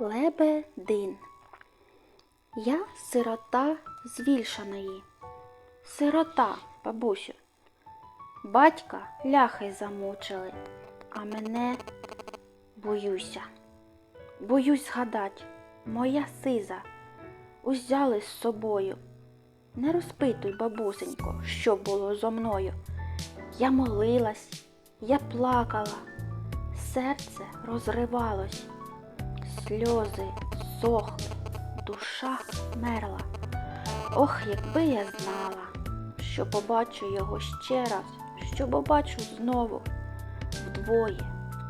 Лебедин. Я сирота з Вільшаної. Сирота, бабусю. Батька ляхи замучили, а мене боюся. Боюсь згадать, моя сиза узяли з собою. Не розпитуй, бабусенько, що було зо мною. Я молилась, я плакала, серце розривалось, сльози сохли, душа мерла. Ох, якби я знала, що побачу його ще раз, що побачу знову, вдвоє,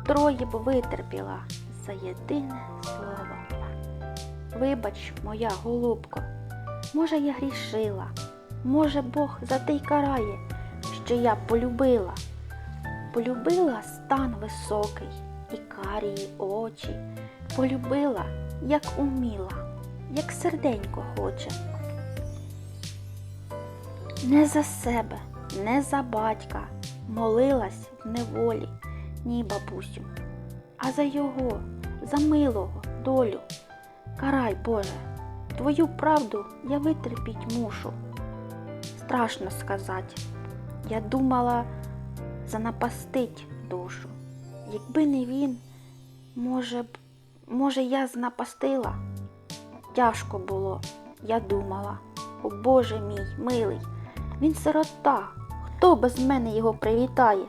втроє б витерпіла за єдине слово. Вибач, моя голубко, може, я грішила, може, Бог за те й карає, що я полюбила. Полюбила стан високий і карії очі, полюбила, як уміла, як серденько хоче. Не за себе, не за батька молилась в неволі, ні, бабусю, а за його, за милого долю. Карай, Боже, твою правду я витерпіть мушу. Страшно сказати. Я думала занапастить душу. Якби не він, може б, може, я знапастила. Тяжко було, я думала. О Боже мій, милий, він сирота. Хто без мене його привітає?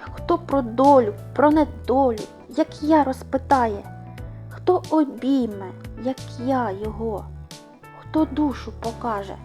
Хто про долю, про недолю, як я розпитає? Хто обійме, як я його? Хто душу покаже?